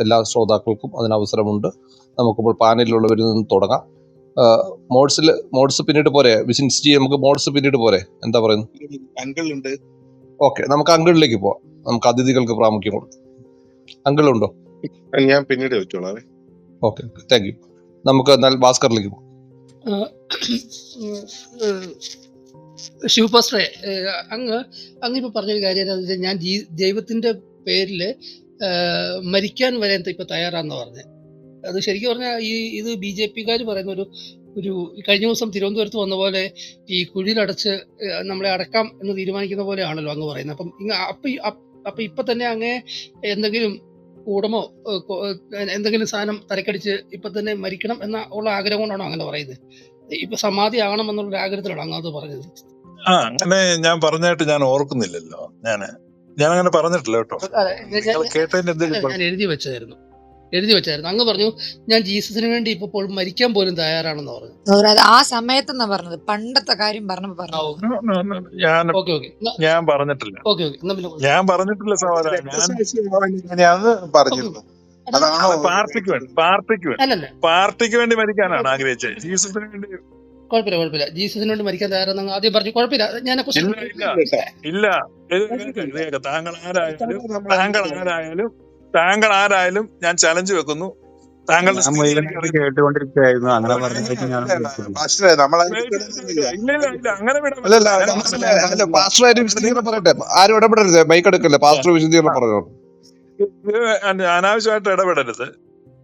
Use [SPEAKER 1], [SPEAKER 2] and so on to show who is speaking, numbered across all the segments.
[SPEAKER 1] എല്ലാ ശ്രോതാക്കൾക്കും അതിന് അവസരമുണ്ട് നമുക്കിപ്പോൾ പാനലിലുള്ളവരിൽ നിന്ന് തുടങ്ങാം. മോഡ്സിൽ മോഡ്സ് പിന്നീട് പോരെ? വിസിൻസ് ജി നമുക്ക് മോഡ്സ് പിന്നീട് പോരെ? എന്താ പറയുന്നത്?
[SPEAKER 2] അങ്കിൾ ഉണ്ട്
[SPEAKER 1] ഓക്കെ നമുക്ക് അങ്കിളിലേക്ക് പോവാം. നമുക്ക് അതിഥികൾക്ക് പ്രാമുഖ്യം കൊടുക്കാം അങ്കിളുണ്ടോ?
[SPEAKER 2] ഞാൻ പിന്നീട് വെച്ചോളാം
[SPEAKER 1] ഓക്കെ താങ്ക് യു നമുക്ക് എന്നാൽ ഭാസ്കറിലേക്ക് പോകാം
[SPEAKER 3] ശിവപാസ്റ്ററെ അങ്ങ് അങ്ങ് ഇപ്പൊ പറഞ്ഞൊരു കാര്യം എന്താണെന്ന് വെച്ചാൽ ഞാൻ ദൈവത്തിന്റെ പേരിൽ ആ, മരിക്കാൻ വരെ ഇപ്പൊ തയ്യാറാന്ന് പറഞ്ഞത് അത് ശരിക്കും പറഞ്ഞാൽ ഈ ഇത് ബി ജെ പിക്കാർ പറയുന്ന ഒരു ഒരു കഴിഞ്ഞ ദിവസം തിരുവനന്തപുരത്ത് വന്ന പോലെ ഈ കുഴിയിലടച്ച് നമ്മളെ അടക്കാം എന്ന് തീരുമാനിക്കുന്ന പോലെയാണല്ലോ അങ്ങ് പറയുന്നത്. അപ്പം ഇങ്ങ അപ്പൊ ഇപ്പൊ തന്നെ അങ്ങേ എന്തെങ്കിലും കൂടമോ എന്തെങ്കിലും സാധനം തലക്കടിച്ച് ഇപ്പൊ തന്നെ മരിക്കണം എന്ന ഉള്ള ആഗ്രഹം കൊണ്ടാണോ അങ്ങനെ പറയുന്നത്? ഇപ്പൊ സമാധി ആകണം എന്നുള്ള ആഗ്രഹത്തിലാണ് അങ്ങ് അത് പറഞ്ഞത്.
[SPEAKER 4] ആ അങ്ങനെ ഞാൻ പറഞ്ഞായിട്ട് ഞാൻ ഓർക്കുന്നില്ലല്ലോ. ഞാൻ ഞാൻ അങ്ങനെ പറഞ്ഞിട്ടില്ല കേട്ടോ. കേട്ടതിന്റെ
[SPEAKER 3] ഞാൻ എഴുതി വെച്ചായിരുന്നു. എഴുതി വെച്ചായിരുന്നു. അങ്ങ് പറഞ്ഞു ഞാൻ ജീസസിന് വേണ്ടി ഇപ്പോൾ മരിക്കാൻ പോലും തയ്യാറാണെന്ന് പറഞ്ഞു
[SPEAKER 5] ആ സമയത്തെന്നാ പറഞ്ഞത്? പണ്ടത്തെ കാര്യം പറഞ്ഞു
[SPEAKER 3] പറഞ്ഞു
[SPEAKER 4] ഞാൻ
[SPEAKER 3] ഓക്കെ ഓക്കെ
[SPEAKER 4] ഞാൻ പറഞ്ഞിട്ടില്ല.
[SPEAKER 3] ഓക്കെ ഓക്കെ
[SPEAKER 4] ഞാൻ പറഞ്ഞിട്ടില്ല സഹോദര ഞാൻ
[SPEAKER 2] ഞാനത് പറഞ്ഞിരുന്നു.
[SPEAKER 4] അത് പാർട്ടിക്ക് വേണ്ടി പാർട്ടിക്ക് വേണ്ടി.
[SPEAKER 3] അല്ലല്ല.
[SPEAKER 4] പാർട്ടിക്ക് വേണ്ടി മരിക്കാനാണ് ആഗ്രഹിച്ചത്. ജീസസിന് വേണ്ടി
[SPEAKER 3] കുഴപ്പമില്ല കുഴപ്പമില്ല. ജീസസിന് വേണ്ടി മരിക്കാൻ തയ്യാറാണെന്ന് ആദ്യം പറഞ്ഞു. കുഴപ്പമില്ല. ഞാൻ
[SPEAKER 4] ഇല്ല. താങ്കൾ ആരായാലും താങ്കൾ ആരായാലും താങ്കൾ ആരായാലും ഞാൻ ചലഞ്ച് വെക്കുന്നു. താങ്കളുടെ
[SPEAKER 6] കേട്ടുകൊണ്ടിരിക്കുകയായിരുന്നു. അങ്ങനെ പറഞ്ഞിട്ട്
[SPEAKER 1] വിശദീകരണം പറയട്ടെ. ആരും ഇടപെടരുത് മൈക്ക് എടുക്കല്ലേ? പാസ്റ്റർ വിശദീകരണം പറഞ്ഞു
[SPEAKER 4] ഇത് അനാവശ്യമായിട്ട് ഇടപെടരുത്.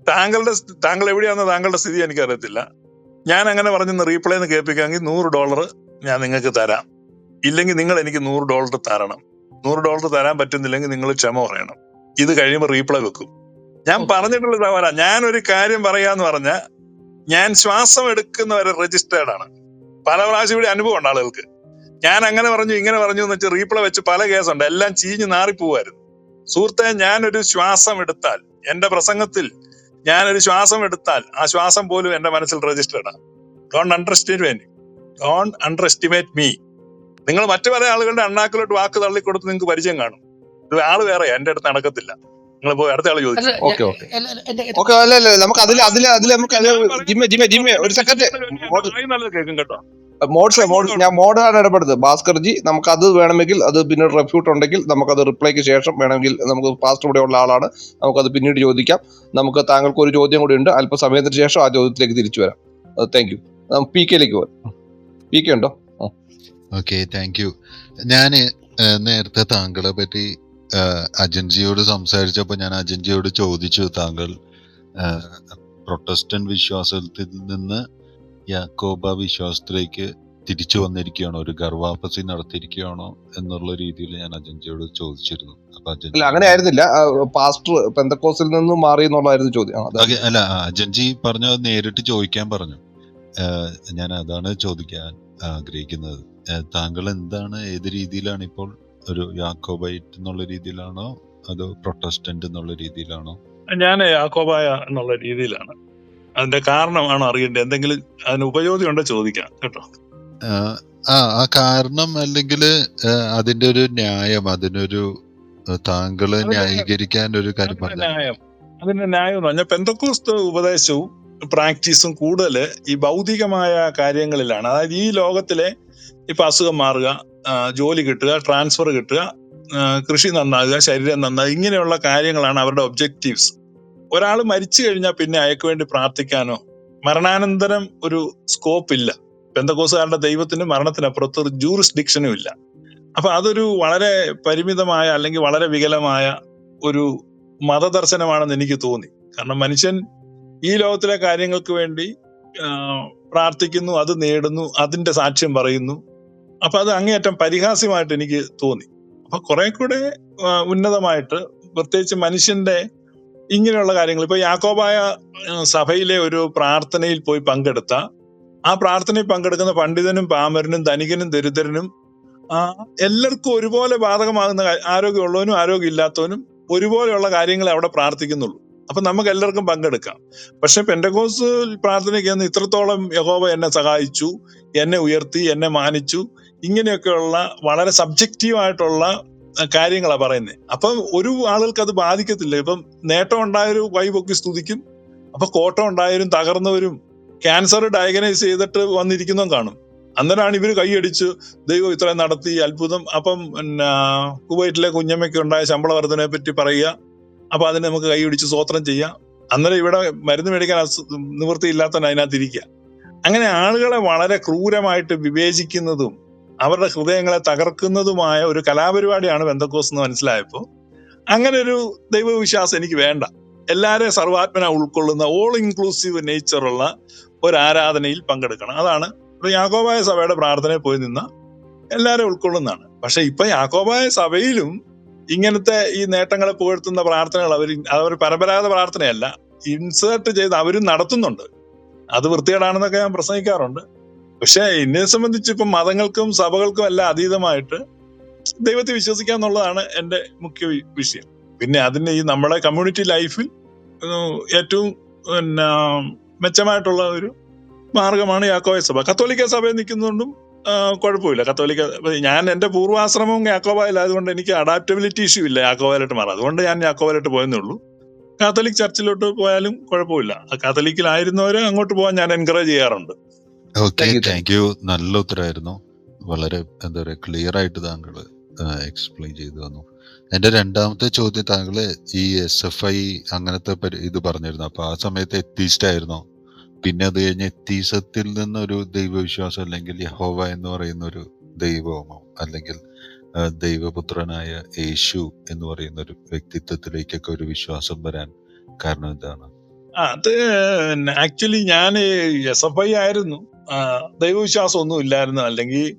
[SPEAKER 4] താങ്കളുടെ താങ്കൾ എവിടെയാണെന്ന് താങ്കളുടെ സ്ഥിതി എനിക്കറിയത്തില്ല. ഞാൻ അങ്ങനെ പറഞ്ഞ റീപ്ലൈന്ന് കേൾപ്പിക്കാമെങ്കിൽ നൂറ് ഡോളർ ഞാൻ നിങ്ങൾക്ക് തരാം. ഇല്ലെങ്കിൽ നിങ്ങൾ എനിക്ക് നൂറ് ഡോളർ തരണം. നൂറ് ഡോളർ തരാൻ പറ്റുന്നില്ലെങ്കിൽ നിങ്ങൾ ക്ഷമ പറയണം. ഇത് കഴിയുമ്പോൾ റീപ്ലൈ വെക്കും. ഞാൻ പറഞ്ഞിട്ടുള്ള സവാല. ഞാൻ ഒരു കാര്യം പറയാന്ന് പറഞ്ഞാൽ ഞാൻ ശ്വാസം എടുക്കുന്നവരെ രജിസ്റ്റേർഡ് ആണ്. പല പ്രാവശ്യം ഇവിടെ അനുഭവം ഉണ്ട് ആളുകൾക്ക്. ഞാൻ അങ്ങനെ പറഞ്ഞു ഇങ്ങനെ പറഞ്ഞു എന്ന് വെച്ച് റീപ്ലൈ വെച്ച് പല കേസുണ്ട്. എല്ലാം ചീഞ്ഞ് നാറിപ്പോവായിരുന്നു. സുഹൃത്തെ ഞാനൊരു ശ്വാസം എടുത്താൽ എന്റെ പ്രസംഗത്തിൽ ഞാനൊരു ശ്വാസം എടുത്താൽ ആ ശ്വാസം പോലും എന്റെ മനസ്സിൽ രജിസ്റ്റേർഡ് ആണ്. Don't underestimate don't underestimate me നിങ്ങൾ മറ്റു പല ആളുകളുടെ അണ്ണാക്കിലോട്ട് വാക്ക് തള്ളിക്കൊടുത്ത് നിങ്ങൾക്ക് പരിചയം കാണും. ഇത് ആൾ വേറെ എന്റെ അടുത്ത് നടക്കത്തില്ല. നിങ്ങൾ പോയി അടുത്ത ആൾ ചോദിച്ചു
[SPEAKER 3] അല്ല,
[SPEAKER 1] ഓക്കേ, ഓക്കേ.
[SPEAKER 3] അല്ല, അല്ല,
[SPEAKER 1] ഓക്കെ അല്ല അല്ല നമുക്ക് അതിൽ അതിൽ അതിൽ നമുക്ക് അത് ജിമ്മെ ജിമ്മെ ജിമ്മെ ഒരു സെക്കൻഡ്.
[SPEAKER 4] നല്ലത് കേൾക്കും കേട്ടോ.
[SPEAKER 1] മോഡ്സ് മോഡ് ഞാൻ മോഡാണ് ഇടപെടുന്നത്. ഭാസ്കർജി നമുക്ക് അത് വേണമെങ്കിൽ അത് പിന്നീട് റെഫ്യൂട്ട് ഉണ്ടെങ്കിൽ നമുക്കത് റിപ്ലൈക്ക് ശേഷം വേണമെങ്കിൽ നമുക്ക് പാസ്റ്റ് ഇവിടെ ഉള്ള ആളാണ്. നമുക്കത് പിന്നീട് ചോദിക്കാം. നമുക്ക് താങ്കൾക്ക് ഒരു ചോദ്യം കൂടി ഉണ്ട്. അല്പസമയത്തിന് ശേഷം ആ ചോദ്യത്തിലേക്ക് തിരിച്ചു വരാം. താങ്ക് യു പി കെയിലേക്ക് പോകാം പി കെ ഉണ്ടോ?
[SPEAKER 7] ഓക്കെ താങ്ക് യു ഞാൻ നേരത്തെ താങ്കളെ പറ്റി അജൻജിയോട് സംസാരിച്ചപ്പോൾ ഞാൻ അജൻജിയോട് ചോദിച്ചു താങ്കൾ പ്രൊട്ടസ്റ്റന്റ് വിശ്വാസത്തിൽ നിന്ന് യാക്കോബ വിശ്വാസത്തിലേക്ക് തിരിച്ചു വന്നിരിക്കുകയാണോ? ഒരു ഗർഭാപസി നടത്തിയിരിക്കുകയാണോ? എന്നുള്ള രീതിയിൽ ഞാൻ അജൻജിയോട് ചോദിച്ചിരുന്നു.
[SPEAKER 1] അല്ല
[SPEAKER 7] അജൻജി
[SPEAKER 1] അങ്ങനെ ആയിരുന്നില്ല. പാസ്റ്റർ പെന്തക്കോസിൽ നിന്ന് മാറി എന്നുള്ളതായിരുന്നു ചോദ്യം.
[SPEAKER 7] അല്ല അജൻജി പറഞ്ഞു നേരിട്ട് ചോദിക്കാൻ പറഞ്ഞു. ഞാൻ അതാണ് ചോദിക്കാൻ ആഗ്രഹിക്കുന്നത്. താങ്കൾ എന്താണ് ഏത് രീതിയിലാണ് ഇപ്പോൾ ഒരു യാക്കോബൈറ്റ് എന്നുള്ള രീതിയിലാണോ? അതോ പ്രൊട്ടസ്റ്റന്റ് എന്നുള്ള രീതിയിലാണോ?
[SPEAKER 4] ഞാൻ യാക്കോബായ എന്നുള്ള രീതിയിലാണ്. അതിന്റെ കാരണമാണോ അറിയേണ്ടത്. എന്തെങ്കിലും അതിന് ഉപയോഗം ഉണ്ടോ ചോദിക്കാം കേട്ടോ.
[SPEAKER 7] ആ ആ കാരണം അല്ലെങ്കിൽ അതിന്റെ ഒരു ന്യായം അതിനൊരു
[SPEAKER 4] താങ്കൾ
[SPEAKER 7] ന്യായീകരിക്കാൻ ഒരു കാര്യം പറഞ്ഞു
[SPEAKER 4] ന്യായം. അതിന്റെ ന്യായം എന്ന് പറഞ്ഞാൽ പെന്തക്കോസ്ത് ഉപദേശവും പ്രാക്ടീസും കൂടുതൽ ഈ ഭൗതികമായ കാര്യങ്ങളിലാണ്. അതായത് ഈ ലോകത്തിലെ ഇപ്പൊ അസുഖം മാറുക ജോലി കിട്ടുക ട്രാൻസ്ഫർ കിട്ടുക കൃഷി നന്നാകുക ശരീരം നന്നാകുക ഇങ്ങനെയുള്ള കാര്യങ്ങളാണ് അവരുടെ ഒബ്ജക്റ്റീവ്സ് ഒരാൾ മരിച്ചു കഴിഞ്ഞാൽ പിന്നെ അയക്കു വേണ്ടി പ്രാർത്ഥിക്കാനോ മരണാനന്തരം ഒരു സ്കോപ്പ് ഇല്ല. പെന്തക്കോസുകാരുടെ ദൈവത്തിന് മരണത്തിനപ്പുറത്ത് ഒരു ജൂറിസ്ഡിക്ഷനും ഇല്ല. അപ്പൊ അതൊരു വളരെ പരിമിതമായ അല്ലെങ്കിൽ വളരെ വികലമായ ഒരു മതദർശനമാണെന്ന് എനിക്ക് തോന്നി. കാരണം മനുഷ്യൻ ഈ ലോകത്തിലെ കാര്യങ്ങൾക്ക് വേണ്ടി പ്രാർത്ഥിക്കുന്നു അത് നേടുന്നു അതിന്റെ സാക്ഷ്യം പറയുന്നു. അപ്പൊ അത് അങ്ങേയറ്റം പരിഹാസ്യമായിട്ട് എനിക്ക് തോന്നി. അപ്പൊ കുറെ കൂടെ ഉന്നതമായിട്ട് പ്രത്യേകിച്ച് മനുഷ്യന്റെ ഇങ്ങനെയുള്ള കാര്യങ്ങൾ. ഇപ്പൊ യാക്കോബായ സഭയിലെ ഒരു പ്രാർത്ഥനയിൽ പോയി പങ്കെടുത്ത ആ പ്രാർത്ഥനയിൽ പങ്കെടുക്കുന്ന പണ്ഡിതനും പാമരനും ധനികനും ദരിദ്രനും ആ എല്ലാവർക്കും ഒരുപോലെ ബാധകമാകുന്ന ആരോഗ്യമുള്ളവനും ആരോഗ്യമില്ലാത്തവനും ഒരുപോലെയുള്ള കാര്യങ്ങളെ അവിടെ പ്രാർത്ഥിക്കുന്നുള്ളൂ. അപ്പൊ നമുക്ക് എല്ലാവർക്കും പങ്കെടുക്കാം. പക്ഷെ പെൻഡകോസ് പ്രാർത്ഥനയ്ക്ക് ഇത്രത്തോളം യഹോബ എന്നെ സഹായിച്ചു എന്നെ ഉയർത്തി എന്നെ മാനിച്ചു ഇങ്ങനെയൊക്കെയുള്ള വളരെ സബ്ജക്റ്റീവ് കാര്യങ്ങളാണ് കാര്യങ്ങളാ പറയുന്നത് അപ്പം ഒരു ആളുകൾക്ക് അത് ബാധിക്കത്തില്ല. ഇപ്പം നേട്ടം ഉണ്ടായൊരു വൈബൊക്കെ സ്തുതിക്കും. അപ്പൊ കോട്ടം ഉണ്ടായവരും തകർന്നവരും ക്യാൻസർ ഡയഗ്നൈസ് ചെയ്തിട്ട് വന്നിരിക്കുന്നതും കാണും. അന്നേരമാണ് ഇവർ കൈയടിച്ച് ദൈവം ഇത്രയും നടത്തി അത്ഭുതം. അപ്പം പിന്നെ കുവൈറ്റിലെ കുഞ്ഞമ്മയ്ക്ക് ഉണ്ടായ ശമ്പള വർധനയെ പറ്റി പറയുക. അപ്പൊ അതിനെ നമുക്ക് കൈയടിച്ച് സ്വോത്രം ചെയ്യാം. അന്നേരം ഇവിടെ മരുന്ന് മേടിക്കാൻ നിവൃത്തി നിവൃത്തിയില്ലാത്തവൻ അതിനകത്ത് അങ്ങനെ ആളുകളെ വളരെ ക്രൂരമായിട്ട് വിവേചിക്കുന്നതും അവരുടെ ഹൃദയങ്ങളെ തകർക്കുന്നതുമായ ഒരു കലാപരിപാടിയാണ് ബന്ധക്കോസ് എന്ന് മനസ്സിലായപ്പോൾ അങ്ങനെ ഒരു ദൈവവിശ്വാസം എനിക്ക് വേണ്ട. എല്ലാവരെയും സർവാത്മന ഉൾക്കൊള്ളുന്ന ഓൾ ഇൻക്ലൂസീവ് നേച്ചറുള്ള ഒരു ആരാധനയിൽ പങ്കെടുക്കണം. അതാണ് ഇപ്പൊ യാക്കോബായ സഭയുടെ പ്രാർത്ഥനയിൽ പോയി നിന്ന എല്ലാവരും ഉൾക്കൊള്ളുന്നതാണ്. പക്ഷെ ഇപ്പൊ യാക്കോബായ സഭയിലും ഇങ്ങനത്തെ ഈ നേട്ടങ്ങളെ പുകഴ്ത്തുന്ന പ്രാർത്ഥനകൾ അവർ അവർ പരമ്പരാഗത പ്രാർത്ഥനയല്ല ഇൻസേർട്ട് ചെയ്ത് അവരും നടത്തുന്നുണ്ട്. അത് വൃത്തികേടാണെന്നൊക്കെ ഞാൻ പ്രസംഗിക്കാറുണ്ട്. പക്ഷെ എന്നെ സംബന്ധിച്ച് ഇപ്പം മതങ്ങൾക്കും സഭകൾക്കും എല്ലാം അതീതമായിട്ട് ദൈവത്തെ വിശ്വസിക്കുക എന്നുള്ളതാണ് എന്റെ മുഖ്യ വിഷയം. പിന്നെ അതിന് ഈ നമ്മുടെ കമ്മ്യൂണിറ്റി ലൈഫിൽ ഏറ്റവും പിന്നെ മെച്ചമായിട്ടുള്ള ഒരു മാർഗമാണ് യാക്കോബ സഭ. കത്തോലിക്ക സഭയിൽ നിൽക്കുന്നതുകൊണ്ടും കുഴപ്പമില്ല. കത്തോലിക്ക ഞാൻ എന്റെ പൂർവാശ്രമവും യാക്കോബായിലായതുകൊണ്ട് എനിക്ക് അഡാപ്റ്റബിലിറ്റി ഇഷ്യൂ ഇല്ല യാക്കോബായിലോട്ട് മാറാം അതുകൊണ്ട് ഞാൻ യാക്കോബായിലോട്ട് പോയെന്നേ ഉള്ളൂ. കാത്തലിക് ചർച്ചിലോട്ട് പോയാലും കുഴപ്പമില്ല. കാത്തലിക്കിലായിരുന്നവരെ അങ്ങോട്ട് പോകാൻ ഞാൻ എൻകറേജ് ചെയ്യാറുണ്ട്.
[SPEAKER 7] Okay
[SPEAKER 1] Thank you, thank
[SPEAKER 7] thank you. നല്ല ഉത്തരമായിരുന്നു വളരെ എന്താ പറയുക ക്ലിയർ ആയിട്ട് താങ്കൾ എക്സ്പ്ലെയിൻ ചെയ്തു തന്നു. എന്റെ രണ്ടാമത്തെ ചോദ്യം താങ്കൾ ഈ എസ് എഫ് ഐ അങ്ങനത്തെ പരി- ഇത് പറഞ്ഞിരുന്നു. അപ്പൊ ആ സമയത്ത് എത്തീസ്റ്റ് ആയിരുന്നു പിന്നെ അത് കഴിഞ്ഞ് എത്തീസത്തിൽ നിന്നൊരു ദൈവവിശ്വാസം അല്ലെങ്കിൽ യഹോവ എന്ന് പറയുന്ന ഒരു ദൈവമോ അല്ലെങ്കിൽ ദൈവപുത്രനായ യേശു എന്ന് പറയുന്ന ഒരു വ്യക്തിത്വത്തിലേക്കൊക്കെ ഒരു വിശ്വാസം വരാൻ കാരണം എന്താണ്?
[SPEAKER 4] ആ, അത് ആക്ച്വലി ഞാൻ എസ് എഫ് ഐ ആയിരുന്നു. ദൈവവിശ്വാസം ഒന്നും ഇല്ലായിരുന്നു അല്ലെങ്കിൽ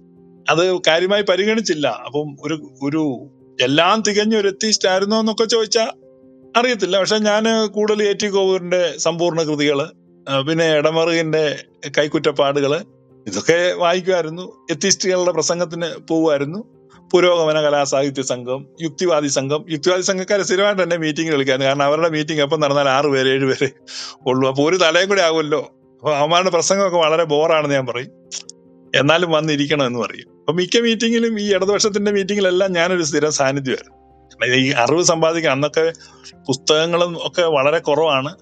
[SPEAKER 4] അത് കാര്യമായി പരിഗണിച്ചില്ല. അപ്പം ഒരു ഒരു എല്ലാം തികഞ്ഞ ഒരു എത്തിസ്റ്റ് ആയിരുന്നോ എന്നൊക്കെ ചോദിച്ചാൽ അറിയത്തില്ല. പക്ഷെ ഞാൻ കൂടുതൽ എ ടി കോവൂരിന്റെ സമ്പൂർണ കൃതികൾ ആ, പിന്നെ എടമറുകിന്റെ കൈക്കുറ്റപ്പാടുകൾ ഇതൊക്കെ വായിക്കുമായിരുന്നു. എത്തിസ്റ്റുകളുടെ പ്രസംഗത്തിന് പോവുമായിരുന്നു. പുരോഗമന കലാസാഹിത്യ സംഘം യുക്തിവാദി സംഘം. യുക്തിവാദി സംഘക്കാരെ സ്ഥിരമായിട്ട് തന്നെ മീറ്റിംഗ് വിളിക്കായിരുന്നു കാരണം അവരുടെ മീറ്റിംഗ് എപ്പം നടന്നാൽ ആറ് പേര് ഏഴ് പേര് ഉള്ളൂ. അപ്പോൾ ഒരു തലയും കൂടെ ആകുമല്ലോ അവന്മാരുടെ പ്രസംഗമൊക്കെ വളരെ ബോറാണെന്ന് ഞാൻ പറയും. എന്നാലും വന്നിരിക്കണം എന്ന് പറയും. അപ്പൊ മിക്ക മീറ്റിങ്ങിലും ഈ ഇടതുപക്ഷത്തിന്റെ മീറ്റിങ്ങിലെല്ലാം ഞാനൊരു സ്ഥിരം സാന്നിധ്യമായിരുന്നു ഈ അറിവ് സമ്പാദിക്കാൻ അന്നൊക്കെ പുസ്തകങ്ങളും ഒക്കെ വളരെ കുറവാണ്.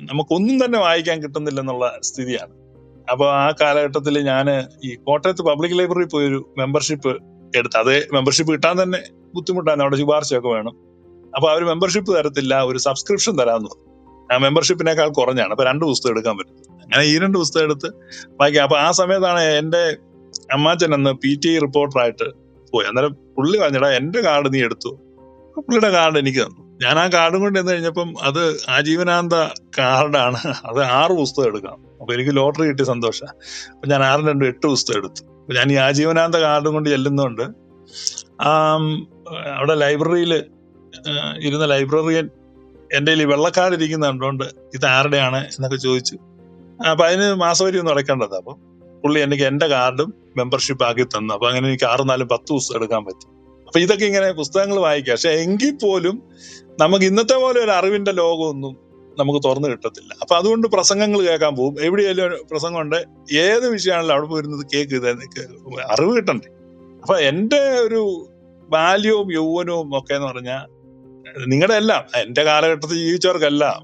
[SPEAKER 4] നമുക്കൊന്നും തന്നെ വായിക്കാൻ കിട്ടുന്നില്ലെന്നുള്ള സ്ഥിതിയാണ്. അപ്പൊ ആ കാലഘട്ടത്തിൽ ഞാൻ ഈ കോട്ടയത്ത് പബ്ലിക് ലൈബ്രറി പോയി ഒരു മെമ്പർഷിപ്പ് എടുത്ത് അത് മെമ്പർഷിപ്പ് കിട്ടാൻ തന്നെ ബുദ്ധിമുട്ടാണ്. അവിടെ ശുപാർശയൊക്കെ വേണം. അപ്പൊ അവർ മെമ്പർഷിപ്പ് തരത്തില്ല ഒരു സബ്സ്ക്രിപ്ഷൻ തരാമെന്ന് പറഞ്ഞു. ആ മെമ്പർഷിപ്പിനേക്കാൾ കുറഞ്ഞാണ്. അപ്പൊ രണ്ട് പുസ്തകം എടുക്കാൻ പറ്റും. അങ്ങനെ ഈ രണ്ട് പുസ്തകം എടുത്ത് വായിക്കാം. അപ്പൊ ആ സമയത്താണ് എന്റെ അമ്മാച്ചൻ അന്ന് പി ടി ഐ റിപ്പോർട്ടറായിട്ട് പോയി. അന്നേരം പുള്ളി പറഞ്ഞടാ എന്റെ കാർഡ് നീ എടുത്തു. പുള്ളിയുടെ കാർഡ് എനിക്ക് തന്നു. ഞാൻ ആ കാർഡും കൊണ്ട് എന്ന് കഴിഞ്ഞപ്പം അത് ആജീവനാന്ത കാർഡാണ്. അത് ആറ് പുസ്തകം എടുക്കാം. അപ്പൊ എനിക്ക് ലോട്ടറി കിട്ടിയ സന്തോഷം. അപ്പൊ ഞാൻ ആറ് രണ്ടും എട്ട് പുസ്തകം എടുത്തു. അപ്പൊ ഞാൻ ഈ ആജീവനാന്ത കാർഡും കൊണ്ട് ചെല്ലുന്നുണ്ട് ആ അവിടെ ലൈബ്രറിയിൽ ഇരുന്ന ലൈബ്രറിയൻ എന്റെ ഈ വെള്ളക്കാർഡ് ഇരിക്കുന്ന കണ്ടുകൊണ്ട് ഇത് ആരുടെയാണ്? എന്നൊക്കെ ചോദിച്ചു. അപ്പൊ അതിന് മാസവരി ഒന്നും അടയ്ക്കേണ്ടത് അപ്പൊ? പുള്ളി എനിക്ക് എന്റെ കാർഡും മെമ്പർഷിപ്പ് ആക്കി തന്നു. അപ്പൊ അങ്ങനെ എനിക്ക് ആറ് നാലും പത്ത് പുസ്തകം എടുക്കാൻ പറ്റും. അപ്പൊ ഇതൊക്കെ ഇങ്ങനെ പുസ്തകങ്ങൾ വായിക്കാം. പക്ഷെ എങ്കിൽ പോലും നമുക്ക് ഇന്നത്തെ പോലെ ഒരു അറിവിന്റെ ലോകമൊന്നും നമുക്ക് തുറന്നു കിട്ടത്തില്ല. അപ്പൊ അതുകൊണ്ട് പ്രസംഗങ്ങൾ കേൾക്കാൻ പോകും. എവിടെയെങ്കിലും ഒരു പ്രസംഗം ഉണ്ട് ഏത് വിഷയമാണല്ലോ അവിടെ പോയിരുന്നത്? കേക്ക് അറിവ് കിട്ടണ്ടേ? അപ്പൊ എന്റെ ഒരു ബാല്യവും യൗവനവും ഒക്കെ എന്ന് പറഞ്ഞാൽ നിങ്ങളുടെ എല്ലാം. എന്റെ കാലഘട്ടത്തിൽ ജീവിച്ചവർക്കെല്ലാം.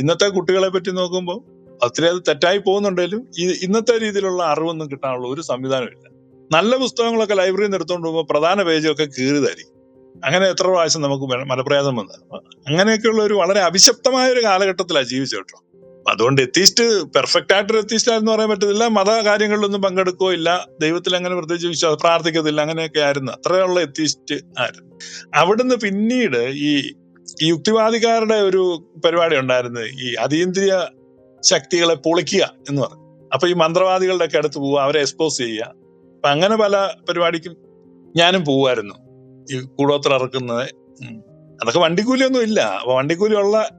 [SPEAKER 4] ഇന്നത്തെ കുട്ടികളെ പറ്റി നോക്കുമ്പോൾ ഒത്തിരി അത് തെറ്റായി പോകുന്നുണ്ടെങ്കിലും ഇന്നത്തെ രീതിയിലുള്ള അറിവൊന്നും കിട്ടാനുള്ള ഒരു സംവിധാനമില്ല നല്ല പുസ്തകങ്ങളൊക്കെ ലൈബ്രറിയിൽ നിന്ന് എടുത്തുകൊണ്ട് പോകുമ്പോൾ പ്രധാന പേജൊക്കെ കീറി കീറിയതായിരിക്കും. അങ്ങനെ എത്ര പ്രാവശ്യം നമുക്ക് മലപ്രയാസം വന്നത് അങ്ങനെയൊക്കെയുള്ള ഒരു വളരെ അഭിശപ്തമായ ഒരു കാലഘട്ടത്തിലാണ് ജീവിച്ചു കേട്ടോ. അതുകൊണ്ട് എത്തിസ്റ്റ് പെർഫെക്റ്റ് ആയിട്ടൊരു എത്തിസ്റ്റ് എന്ന് പറയാൻ പറ്റത്തില്ല. മത കാര്യങ്ങളിലൊന്നും പങ്കെടുക്കുകയോ ഇല്ല. ദൈവത്തിൽ അങ്ങനെ പ്രത്യേകിച്ച് വിശ്വാസം പ്രാർത്ഥിക്കത്തില്ല. അങ്ങനെയൊക്കെ ആയിരുന്നു. അത്രയുള്ള എത്തിസ്റ്റ് ആയിരുന്നു അവിടുന്ന് പിന്നീട് ഈ ഈ യുക്തിവാദിക്കാരുടെ ഒരു പരിപാടി ഉണ്ടായിരുന്നു. ഈ അതീന്ദ്രിയ ശക്തികളെ പൊളിക്കുക എന്ന് പറഞ്ഞു. അപ്പൊ ഈ മന്ത്രവാദികളുടെ ഒക്കെ അടുത്ത് പോവുക അവരെ എക്സ്പോസ് ചെയ്യുക. അപ്പൊ അങ്ങനെ പല പരിപാടിക്കും ഞാനും പോവുമായിരുന്നു. ഈ കൂടോത്ര ഇറക്കുന്നത്. അതൊക്കെ വണ്ടിക്കൂലിയൊന്നും ഇല്ല. അപ്പൊ വണ്ടിക്കൂലി ഉള്ള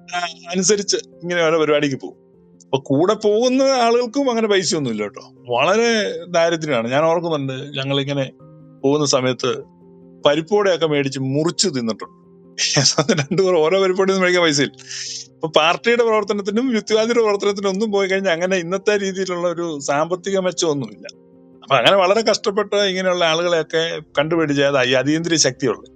[SPEAKER 4] അനുസരിച്ച് ഇങ്ങനെ ഓരോ പരിപാടിക്ക് പോകും. അപ്പൊ കൂടെ പോകുന്ന ആളുകൾക്കും അങ്ങനെ പൈസ ഒന്നും ഇല്ല കേട്ടോ. വളരെ ദാരിദ്ര്യമാണ്. ഞാൻ ഓർക്കുന്നുണ്ട് ഞങ്ങൾ ഇങ്ങനെ പോകുന്ന സമയത്ത് പരിപ്പോടെയൊക്കെ മേടിച്ച് മുറിച്ച് തിന്നിട്ടുണ്ട്. രണ്ടുപേർ ഓരോ പരിപ്പോടെ മേടിക്കാൻ പൈസയിൽ ഇപ്പൊ പാർട്ടിയുടെ പ്രവർത്തനത്തിനും യുക്തിവാദിയുടെ പ്രവർത്തനത്തിനും ഒന്നും പോയി കഴിഞ്ഞാൽ അങ്ങനെ ഇന്നത്തെ രീതിയിലുള്ള ഒരു സാമ്പത്തിക മെച്ചമൊന്നുമില്ല. അപ്പൊ അങ്ങനെ വളരെ കഷ്ടപ്പെട്ട് ഇങ്ങനെയുള്ള ആളുകളെയൊക്കെ കണ്ടുപിടിച്ചത് ഈ അതീന്ദ്രിയ ശക്തിയുള്ളത്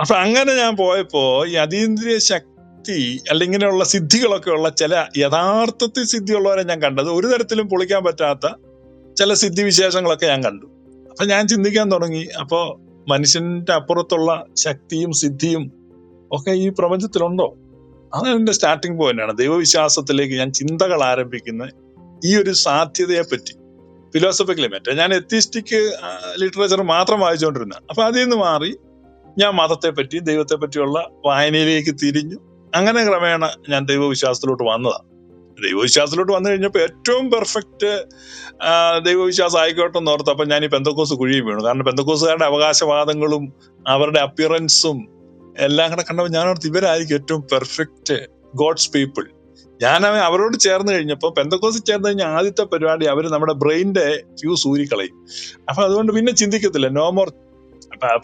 [SPEAKER 4] അപ്പൊ അങ്ങനെ ഞാൻ പോയപ്പോ ഈ അതീന്ദ്രിയ ശക്തി അല്ലെങ്കിൽ ഇങ്ങനെയുള്ള സിദ്ധികളൊക്കെ ഉള്ള ചില യഥാർത്ഥത്തിൽ സിദ്ധിയുള്ളവരെ ഞാൻ കണ്ടത് ഒരു തരത്തിലും പൊളിക്കാൻ പറ്റാത്ത ചില സിദ്ധി വിശേഷങ്ങളൊക്കെ ഞാൻ കണ്ടു. അപ്പൊ ഞാൻ ചിന്തിക്കാൻ തുടങ്ങി. അപ്പോ മനുഷ്യന്റെ അപ്പുറത്തുള്ള ശക്തിയും സിദ്ധിയും ഒക്കെ ഈ പ്രപഞ്ചത്തിലുണ്ടോ? അതാണ് എന്റെ സ്റ്റാർട്ടിംഗ് പോയിന്റ് ആണ്. ദൈവവിശ്വാസത്തിലേക്ക് ഞാൻ ചിന്തകൾ ആരംഭിക്കുന്ന ഈ ഒരു സാധ്യതയെ പറ്റി ഫിലോസഫിക്കലി മറ്റേ ഞാൻ എത്തിസ്റ്റിക് ലിറ്ററേച്ചർ മാത്രം വായിച്ചുകൊണ്ടിരുന്ന. അപ്പൊ അതിൽ നിന്ന് മാറി ഞാൻ മതത്തെ പറ്റി ദൈവത്തെ പറ്റിയുള്ള വായനയിലേക്ക് തിരിഞ്ഞു. അങ്ങനെ ക്രമേണ ഞാൻ ദൈവവിശ്വാസത്തിലോട്ട് വന്നതാണ് ദൈവവിശ്വാസത്തിലോട്ട് വന്നു കഴിഞ്ഞപ്പോൾ ഏറ്റവും പെർഫെക്റ്റ് ദൈവവിശ്വാസം ആയിക്കോട്ടെ എന്ന് ഓർത്തപ്പോൾ ഞാൻ ഈ പെന്തക്കോസ് കുഴിയും വീണു. കാരണം പെന്തക്കോസുകാരുടെ അവകാശവാദങ്ങളും അവരുടെ അപ്പിയറൻസും എല്ലാം കൂടെ കണ്ടപ്പോൾ ഞാൻ ഇവരായിരിക്കും ഏറ്റവും പെർഫെക്റ്റ് ഗോഡ്സ് പീപ്പിൾ ഞാൻ അവൻ അവരോട് ചേർന്ന് കഴിഞ്ഞപ്പോൾ പെന്തക്കോസിൽ ചേർന്ന് കഴിഞ്ഞാൽ ആദ്യത്തെ പരിപാടി അവർ നമ്മുടെ ബ്രെയിന്റെ ഫ്യൂസ് ഊരിക്കളയും അപ്പൊ അതുകൊണ്ട് പിന്നെ ചിന്തിക്കത്തില്ല നോ മോർ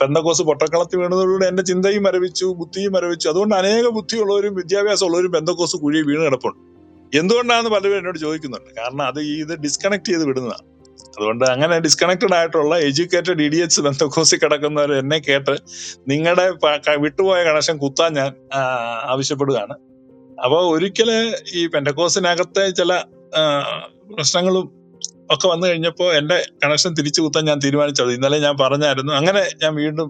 [SPEAKER 4] പെന്തക്കോസ് പൊട്ടക്കളത്തിൽ വീണതോടുകൂടി എന്റെ ചിന്തയും മരവിച്ചു ബുദ്ധിയും മരവിച്ചു. അതുകൊണ്ട് അനേക ബുദ്ധിയുള്ളവരും വിദ്യാഭ്യാസം ഉള്ളവരും പെന്തക്കോസ് കുഴി വീണ് കിടപ്പുണ്ട്. എന്തുകൊണ്ടാണെന്ന് പലരും എന്നോട് ചോദിക്കുന്നുണ്ട്. കാരണം അത് ഇത് ഡിസ്കണക്ട് ചെയ്ത് വിടുന്നതാണ്. അതുകൊണ്ട് അങ്ങനെ ഡിസ്കണക്റ്റഡ് ആയിട്ടുള്ള എഡ്യൂക്കേറ്റഡ് ഇഡിയറ്റ്സ് ബന്ധക്കോസിൽ കിടക്കുന്നവർ എന്നെ കേട്ട് നിങ്ങളുടെ വിട്ടുപോയ കണക്ഷൻ കുത്താൻ ഞാൻ ആവശ്യപ്പെടുകയാണ്. അപ്പോൾ ഒരിക്കൽ ഈ പെൻഡക്കോസിനകത്തെ ചില പ്രശ്നങ്ങളും ഒക്കെ വന്നു കഴിഞ്ഞപ്പോൾ എന്റെ കണക്ഷൻ തിരിച്ചു കുത്താൻ ഞാൻ തീരുമാനിച്ചത്. ഇന്നലെ ഞാൻ പറഞ്ഞായിരുന്നു. അങ്ങനെ ഞാൻ വീണ്ടും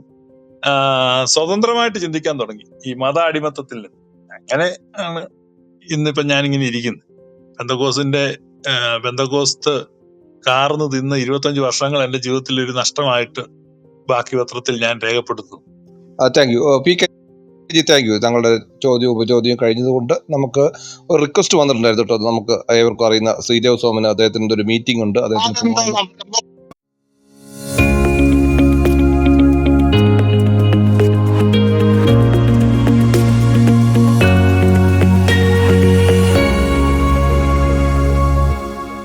[SPEAKER 4] സ്വതന്ത്രമായിട്ട് ചിന്തിക്കാൻ തുടങ്ങി ഈ മത അടിമത്തത്തിൽ അങ്ങനെ ആണ് ഇന്നിപ്പോ ഞാനിങ്ങനെ ഇരിക്കുന്നത് ബന്ധക്കോസിന്റെ ബന്ധക്കോസ്ത് കാർന്ന് തിന്ന് ഇരുപത്തഞ്ച് വർഷങ്ങൾ എന്റെ ജീവിതത്തിൽ ഒരു നഷ്ടമായിട്ട് ബാക്കി പത്രത്തിൽ ഞാൻ രേഖപ്പെടുത്തുന്നു.
[SPEAKER 1] Thank you P K G thank you താങ്കളുടെ ചോദ്യവും ഉപചോദ്യവും കഴിഞ്ഞതുകൊണ്ട് നമുക്ക് ഒരു റിക്വസ്റ്റ് വന്നിട്ടുണ്ടായിരുന്നു കേട്ടോ. നമുക്ക് ഏവർക്കും അറിയുന്ന ശ്രീദേവ് സോമന് അദ്ദേഹത്തിന്റെ ഒരു മീറ്റിംഗ് ഉണ്ട്. അദ്ദേഹത്തിന്